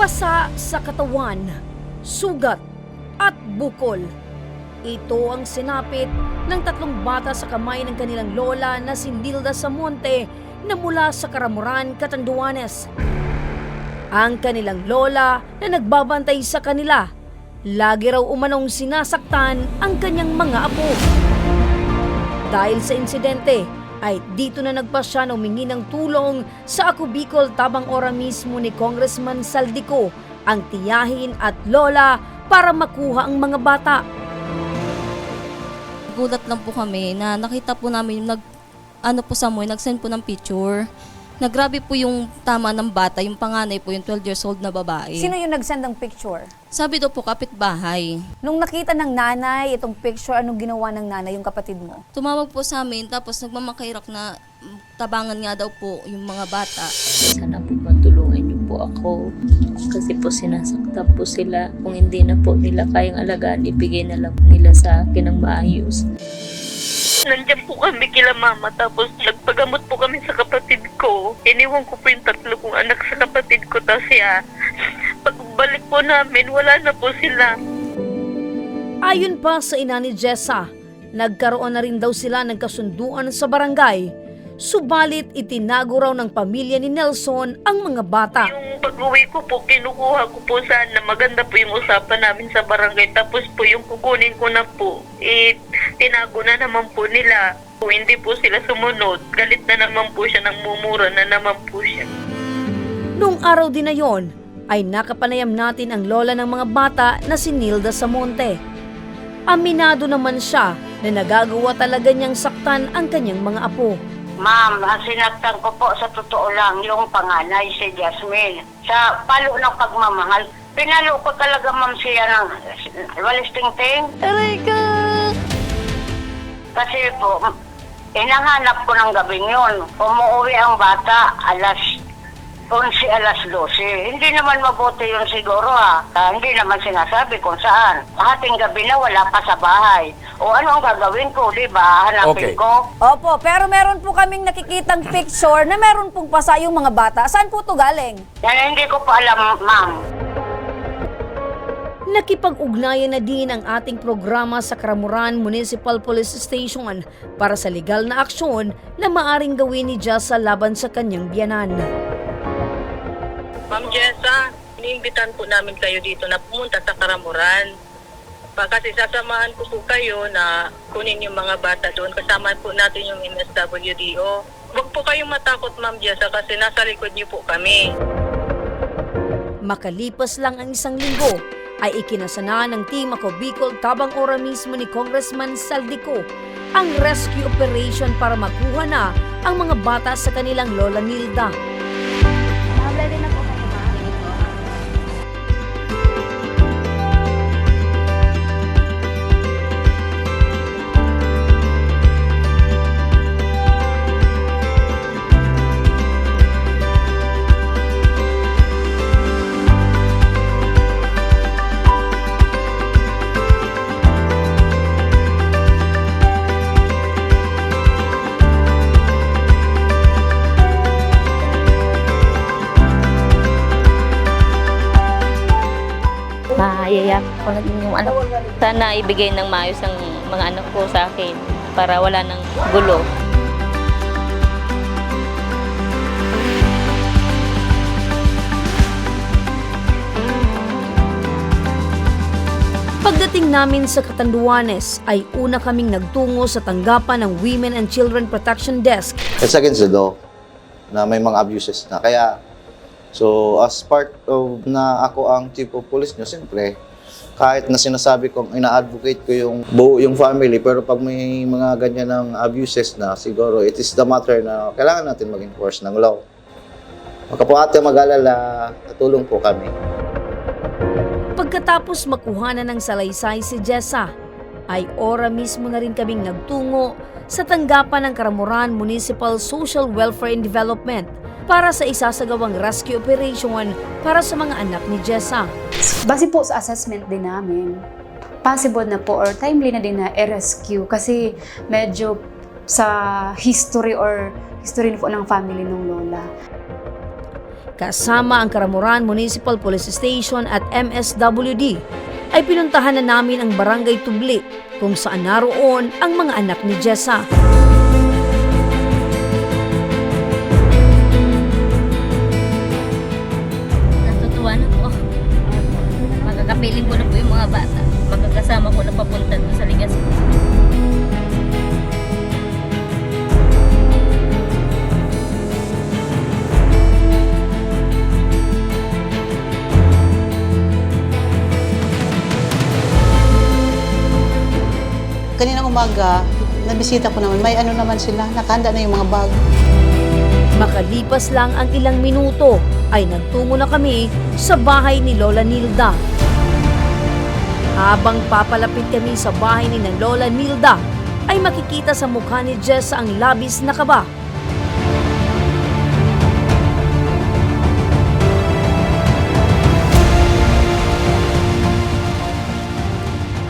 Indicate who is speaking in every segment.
Speaker 1: Pasa sa katawan, sugat at bukol. Ito ang sinapit ng tatlong bata sa kamay ng kanilang lola na si Nilda Samonte na mula sa Karamuran, Catanduanes. Ang kanilang lola na nagbabantay sa kanila, lagi raw umanong sinasaktan ang kanyang mga apo. Dahil sa insidente, ay dito na nagpasya na humingi ng tulong sa Ako Bicol tabang ora mismo ni Congressman Saldico ang tiyahin at lola para makuha ang mga bata.
Speaker 2: Gulat lang po kami na nakita po namin nag, ano po sa mo, nag-send po ng picture. Nagrabe po yung tama ng bata, yung panganay po, yung 12 years old na babae.
Speaker 3: Sino yung nag-send ng picture?
Speaker 2: Sabi daw po, kapitbahay.
Speaker 3: Nung nakita ng nanay itong picture, anong ginawa ng nanay, yung kapatid mo?
Speaker 2: Tumawag po sa amin, tapos nagmamakairak na tabangan nga daw po yung mga bata.
Speaker 4: Sana po matulungan niyo po ako. Kasi po sinasaktan po sila. Kung hindi na po nila kayang alagaan, ibigay na lang nila sa akin ng maayos.
Speaker 5: Nandiyan po kami kila mama tapos nagpagamot po kami sa kapatid ko. Iniwan ko po yung tatlo kong anak sa kapatid ko tapos siya. Pagbalik po namin, wala na po sila.
Speaker 1: Ayon pa sa ina ni Jessa, nagkaroon na rin daw sila ng kasunduan sa barangay. Subalit itinago raw ng pamilya ni Nelson ang mga bata.
Speaker 5: Yung pag-uwi ko po, kinukuha ko po sana maganda po yung usapan namin sa barangay. Tapos po yung kukunin ko na po, eh, tinago na naman po nila. Kung hindi po sila sumunod, galit na naman po siya, nangmumura na naman po siya.
Speaker 1: Noong araw din na yon, ay nakapanayam natin ang lola ng mga bata na si Nilda Samonte. Aminado naman siya na nagagawa talaga niyang saktan ang kanyang mga apo.
Speaker 6: Ma'am, ang sinaktan ko po sa totoo lang yung panganay si Jasmine. Sa palo ng pagmamahal, pinalo ko talaga ma'am siya ng walis ting-ting.
Speaker 2: Aray ka!
Speaker 6: Kasi po, inahanap ko ng gabing yun. Umuwi ang bata alas 11, alas 12. Hindi naman mabuti yun siguro ha. Ah, hindi naman sinasabi kung saan. Hating gabi na wala pa sa bahay. O ano ang gagawin ko, di ba? Hanapin
Speaker 7: Okay.
Speaker 6: ko.
Speaker 3: Opo, pero meron po kaming nakikitang picture na meron pong pasa yung mga bata. Saan po to galing?
Speaker 6: Yan hindi ko pa alam, ma'am.
Speaker 1: Nakipag-ugnayan na din ang ating programa sa Karamuran Municipal Police Station para sa legal na aksyon na maaring gawin ni Jessa laban sa kanyang biyanan.
Speaker 5: Ma'am Jessa, iniimbitan po namin kayo dito na pumunta sa Karamuran. Kasi sasamahan ko po kayo na kunin yung mga bata doon. Kasama po natin yung MSWDO. Huwag po kayong matakot, Ma'am Jessa, kasi nasa likod niyo po kami.
Speaker 1: Makalipas lang ang isang linggo, ay ikinasana ng Team Ako Bicol tabang ora mismo ni Congressman Saldico ang rescue operation para makuha na ang mga bata sa kanilang Lola Nilda.
Speaker 4: Mayayak ko na din yung anak. Sana ibigay ng maayos ang mga anak ko sa akin para wala ng gulo.
Speaker 1: Pagdating namin sa Catanduanes ay una kaming nagtungo sa tanggapan ng Women and Children Protection Desk
Speaker 7: It's against the law na may mga abuses na. Kaya, so as part of na ako ang chief of police nyo, siyempre, kahit na sinasabi kong ina-advocate ko yung buo yung family, pero pag may mga ganyan ng abuses na, siguro it is the matter na kailangan natin mag-enforce ng law. Magka po ate mag-alala, katulong po kami.
Speaker 1: Pagkatapos makuha na ng salaysay si Jessa, ay ora mismo na rin kaming nagtungo sa tanggapan ng Karamuran Municipal Social Welfare and Development para sa isasagawang rescue operation para sa mga anak ni Jessa.
Speaker 8: Base po sa assessment din namin, possible na po or timely na din na i-rescue kasi medyo sa history or history po ng family ng lola.
Speaker 1: kasama ang Karamuran Municipal Police Station at MSWD ay pinuntahan na namin ang Barangay Tubli kung saan naroon ang mga anak ni Jessa.
Speaker 4: Makakapiling ko na po yung mga bata. Magkakasama ko na papunta doon sa Ligas.
Speaker 9: Kanina umaga, nabisita ko naman, may ano naman sila, nakahanda na yung mga bag.
Speaker 1: Makalipas lang ang ilang minuto ay nagtungo na kami sa bahay ni Lola Nilda. Habang papalapit kami sa bahay ni na Lola Nilda, ay makikita sa mukha ni Jessa ang labis na kaba.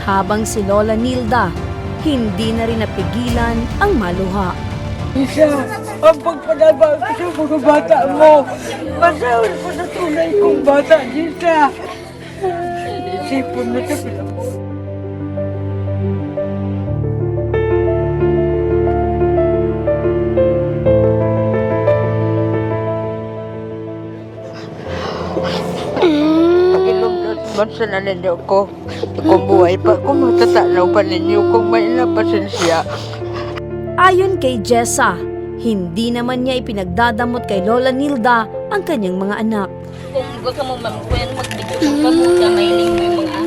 Speaker 1: Habang si Lola Nilda, hindi na rin napigilan ang maluha.
Speaker 10: Isa, ang pagpadaba ko sa mga bata mo. Masahol ko sa tunay kong bata, Isa. Sipon na sa pinako. Pagilong man sa naninyo ko, kung buhay pa, kung matatanaw pa ninyo, kung may napasensya.
Speaker 1: Ayon kay Jessa, hindi naman niya ipinagdadamot kay Lola Nilda ang kanyang mga anak.
Speaker 4: Kung gusto mo ma'am, kung yan mag-video kung kamuta, mahiling mo yung mga.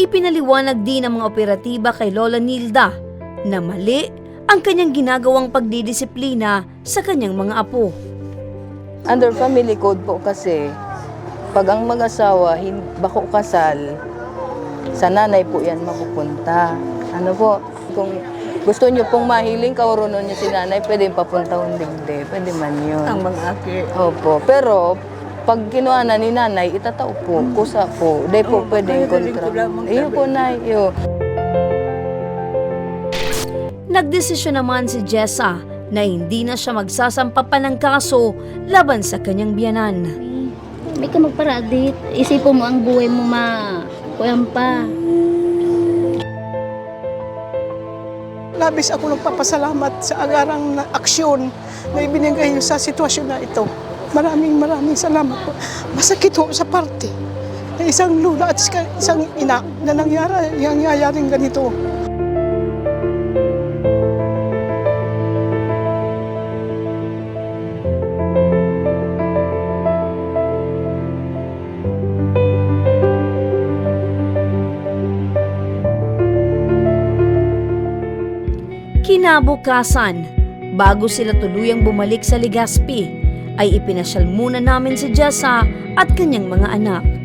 Speaker 1: Ipinaliwanag din ng mga operatiba kay Lola Nilda na mali ang kanyang ginagawang pagdidisiplina sa kanyang mga apo.
Speaker 10: Under family code po kasi, pag ang mag-asawa bako kasal, sa nanay po yan mapupunta. Ano po, kung gusto nyo pong mahiling kaurunon nyo si nanay, pwede papunta hindi. Pwede man yun. Ang mga aki. Opo. Pero, pag kinuha na ni nanay, itatao po, kusa po. Di po pwedeng kontra. Iyo po na, iyo.
Speaker 1: Nagdesisyon naman si Jessa na hindi na siya magsasampa pa ng kaso laban sa kanyang biyanan.
Speaker 11: May ka magparadit. Isipin mo ang buhay mo ma... Kuyan pa.
Speaker 12: Labis ako nagpapasalamat sa agarang na aksyon na ibinigay niyo sa sitwasyon na ito. Maraming maraming salamat po. Masakit po sa parte na isang lula at isang ina na nangyari, nangyayaring ganito.
Speaker 1: Kinabukasan, bago sila tuluyang bumalik sa Legazpi, ay ipinasyal muna namin si Jessa at kanyang mga anak.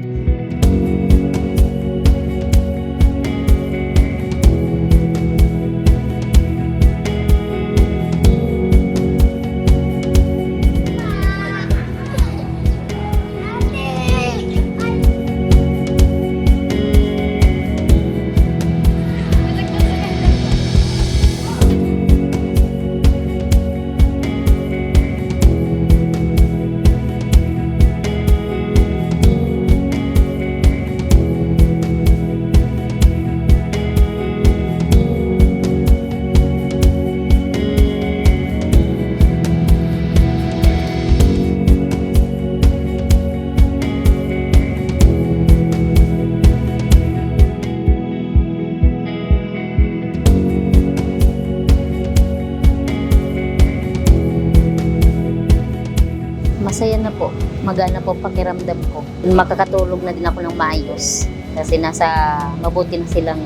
Speaker 11: Masaya na po. Magana po pakiramdam ko. Makakatulog na din ako ng maayos. Kasi nasa mabuti na silang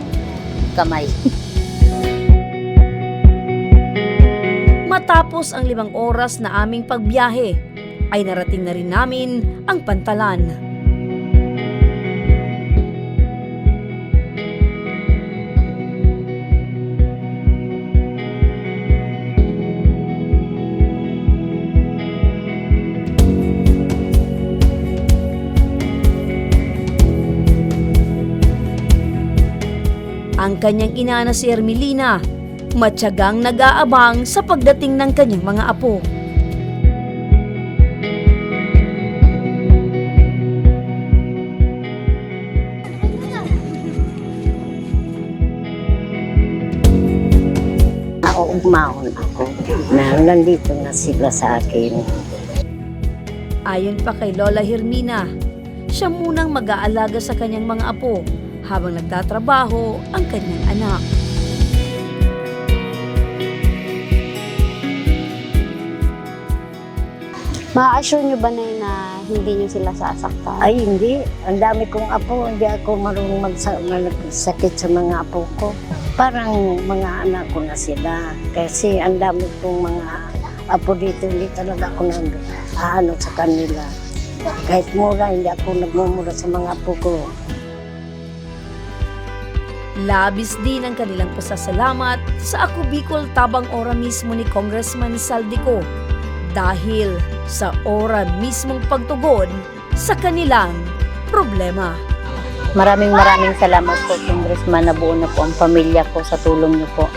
Speaker 11: kamay.
Speaker 1: Matapos ang limang oras na aming pagbiyahe, ay narating na rin namin ang pantalan. ang kanyang ina na si Ermelina, matyagang nag-aabang sa pagdating ng kanyang mga apo.
Speaker 13: Ako umahon ako na nandito na sila sa akin.
Speaker 1: Ayon pa kay Lola Hermina, siya munang mag-aalaga sa kanyang mga apo habang nagtatrabaho ang kanyang anak.
Speaker 14: Ma-assure nyo ba na na hindi nyo sila sasaktan?
Speaker 13: Ay hindi, ang dami kong apo, hindi ako marunong magsa- magsakit sa mga apo ko. Parang mga anak ko na sila. Kasi ang dami kong mga apo dito, hindi talaga ako nag aano sa kanila. Kahit mura, hindi ako nagmumura sa mga apo ko.
Speaker 1: Labis din ang kanilang pasasalamat sa Ako Bicol Tabang Ora mismo ni Congressman Saldico dahil sa ora mismong pagtugon sa kanilang problema.
Speaker 11: Maraming maraming salamat po, Congressman. Nabuo na po ang pamilya ko sa tulong niyo po.